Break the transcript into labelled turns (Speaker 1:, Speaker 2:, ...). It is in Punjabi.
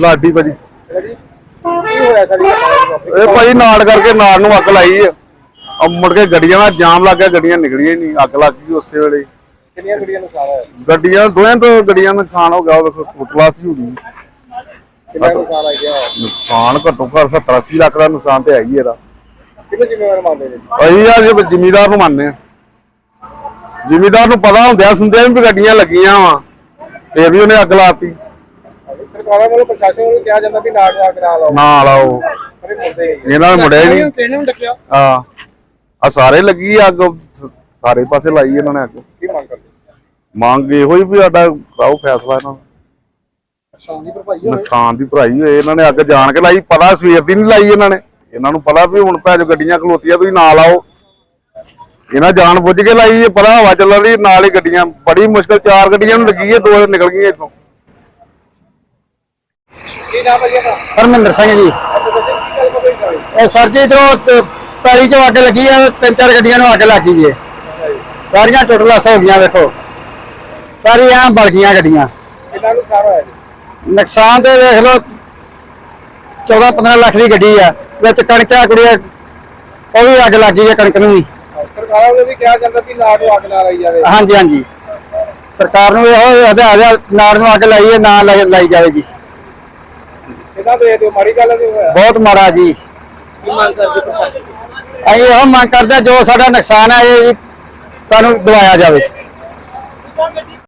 Speaker 1: ਲਾਡੀ ਭਾਜੀ। ਇਹ ਭਾਜੀ ਨਾੜ ਕਰਕੇ ਨਾੜ ਨੂੰ ਅੱਗ ਲਾਈ ਆ। ਆ ਮੁੜ ਕੇ ਗੱਡੀਆਂ ਦਾ ਜਾਮ ਲੱਗ ਗਿਆ ਗੱਡੀਆਂ ਨਿਕਲੀਆਂ ਹੀ ਨਹੀਂ ਅੱਗ ਲੱਗ ਗਈ ਉਸੇ ਵੇਲੇ।
Speaker 2: ਕਿੰਨੀਆਂ ਗੱਡੀਆਂ ਨੁਕਸਾਨ ਹੋਇਆ?
Speaker 1: ਗੱਡੀਆਂ ਦੋਹਾਂ ਤੋਂ ਗੱਡੀਆਂ ਨੁਕਸਾਨ ਹੋ ਗਿਆ ਉਹ ਵੇਖੋ ਫੁੱਟਲਾਸ ਹੀ ਹੋ ਗਈ।
Speaker 2: ਕਿੰਨਾ ਨੁਕਸਾਨ ਆ ਗਿਆ?
Speaker 1: ਨੁਕਸਾਨ ਘੱਟੋ ਘੱਟ 70 80 ਲੱਖ ਦਾ ਨੁਕਸਾਨ ਤੇ ਹੀ ਇਹਦਾ।
Speaker 2: ਕਿੰਨੇ ਜ਼ਿੰਮੇਵਾਰ ਮੰਨਦੇ ਨੇ?
Speaker 1: ਅਸੀਂ ਆ ਜੇ ਜ਼ਿਮੀਦਾਰ ਨੂੰ ਮੰਨਦੇ ਆ। ਜ਼ਿਮੀਦਾਰ ਨੂੰ ਪਤਾ ਹੁੰਦਿਆ ਸੁਣਦਿਆਂ ਵੀ ਗੱਡੀਆਂ ਲੱਗੀਆਂ ਵਾ ਫੇਰ ਵੀ ਉਹਨੇ ਅੱਗ ਲਾਤੀ।
Speaker 2: ਸਰਕਾਰਾਂ ਵੱਲੋਂ ਪ੍ਰਸ਼ਾਸਨ ਵੱਲੋਂ ਕਿਹਾ ਜਾਂਦਾ ਵੀ ਨਾੜ ਨੂੰ ਅੱਗ ਨਾ ਲਾਓ
Speaker 1: ਨਾ ਲਾਓ
Speaker 2: ਪਰ ਇਹ ਮੁੱਦੇ ਨਹੀਂ।
Speaker 1: ਇਹਨਾਂ ਨੇ ਮੁੜਿਆ ਹੀ ਨਹੀਂ।
Speaker 2: ਕਿਹਨੇ ਨੂੰ ਡੱਕਿਆ?
Speaker 1: ਆ ਆ ਸਾਰੇ ਲੱਗੀ ਅੱਗ ਸ- ਸਾਰੇ ਪਾਸੇ ਲਾਈ ਇਹਨਾਂ ਨੇ ਅੱਗ।
Speaker 2: ਕੀ ਮੰਗ ਕਰਦੇ?
Speaker 1: ਮੰਗ ਇਹੋ ਹੀ ਵੀ ਸਾਡਾ ਕਰਾਓ ਫੈਸਲਾ ਇਹਨਾਂ ਦਾ।
Speaker 2: ਭਰਪਾਈ
Speaker 1: ਨੁਕਸਾਨ ਦੀ ਭਰਾਈ ਹੋਏ। ਇਹਨਾਂ ਨੇ ਅੱਗ ਜਾਣ ਕੇ ਲਾਈ ਪਤਾ ਸਵੇਰ ਦੀ ਨਹੀਂ ਲਾਈ ਇਹਨਾਂ ਨੇ। ਇਹਨਾਂ ਨੂੰ ਪਤਾ ਵੀ ਹੁਣ ਭੈਜੋ ਗੱਡੀਆਂ ਖਲੋਤੀਆਂ ਤੁਸੀਂ ਨਾ ਲਾਓ ਇਹਨਾਂ ਜਾਣ ਬੁੱਝ ਕੇ ਲਾਈ ਇਹ ਪਤਾ ਹਵਾ ਚੱਲਣ ਦੀ ਨਾਲ ਹੀ ਗੱਡੀਆਂ। ਬੜੀ ਮੁਸ਼ਕਲ ਚਾਰ ਗੱਡੀਆਂ ਨੂੰ ਲੱਗੀ ਹੈ ਦੋ ਨਿਕਲ ਗਈਆਂ ਇੱਥੋਂ।
Speaker 2: ਨਾਮ ਹੈ ਜੀ ਆਪਣਾ
Speaker 3: ਹਰਮਿੰਦਰ ਸਿੰਘ ਜੀ।
Speaker 2: ਕੀ
Speaker 3: ਇਹ ਸਰ ਜੀ ਇਧਰੋਂ ਪੈਲੀ ਚੋਂ ਅੱਗ ਲੱਗੀ ਆ ਤਿੰਨ ਚਾਰ ਗੱਡੀਆਂ ਨੂੰ ਅੱਗ ਲੱਗ ਗਈ ਏ ਸਾਰੀਆਂ ਟੁੱਟਲਾਸ ਹੋ ਗਈਆਂ ਵੇਖੋ। ਸਾਰੀਆਂ ਬਲ ਗਈਆਂ ਗੱਡੀਆਂ।
Speaker 2: ਕਿੰਨਾ ਕੁ ਨੁਕਸਾਨ ਹੋਇਆ ਜੀ?
Speaker 3: ਨੁਕਸਾਨ ਤੇ ਵੇਖ ਲਓ 14 15 ਲੱਖ ਦੀ ਗੱਡੀ ਆ ਵਿੱਚ ਕਣਕਾਂ ਕੁੜੀਆਂ ਉਹ ਵੀ ਅੱਗ ਲੱਗ ਗਈ ਹੈ ਕਣਕ ਨੂੰ ਵੀ।
Speaker 2: ਸਰਕਾਰਾਂ ਵੱਲੋਂ ਵੀ ਕਿਹਾ ਜਾਂਦਾ ਵੀ ਨਾੜ ਨੂੰ ਅੱਗ ਨਾ ਲਾਈ ਜਾਵੇ।
Speaker 3: ਹਾਂਜੀ ਹਾਂਜੀ। ਸਰਕਾਰ ਨੂੰ ਇਹੋ ਹਦਾਇਤ ਆ ਨਾੜ ਨੂੰ ਅੱਗ ਲਾਈਏ ਨਾ ਲਾਈ ਲਾਈ ਜਾਵੇ ਜੀ
Speaker 2: ਕਿੰਨਾ ਦੇ ਦਿਓ? ਮਾੜੀ ਗੱਲ ਨਹੀਂ ਹੋਇਆ।
Speaker 3: ਬਹੁਤ ਮਾੜਾ ਜੀ।
Speaker 2: ਕੀ ਮੰਗ ਪ੍ਰਸ਼ਾਸਨ
Speaker 3: ਅਸੀਂ ਇਹੋ ਮੰਗ ਕਰਦੇ ਜੋ ਸਾਡਾ ਨੁਕਸਾਨ ਹੈ ਇਹ ਸਾਨੂੰ ਦਵਾਇਆ ਜਾਵੇ।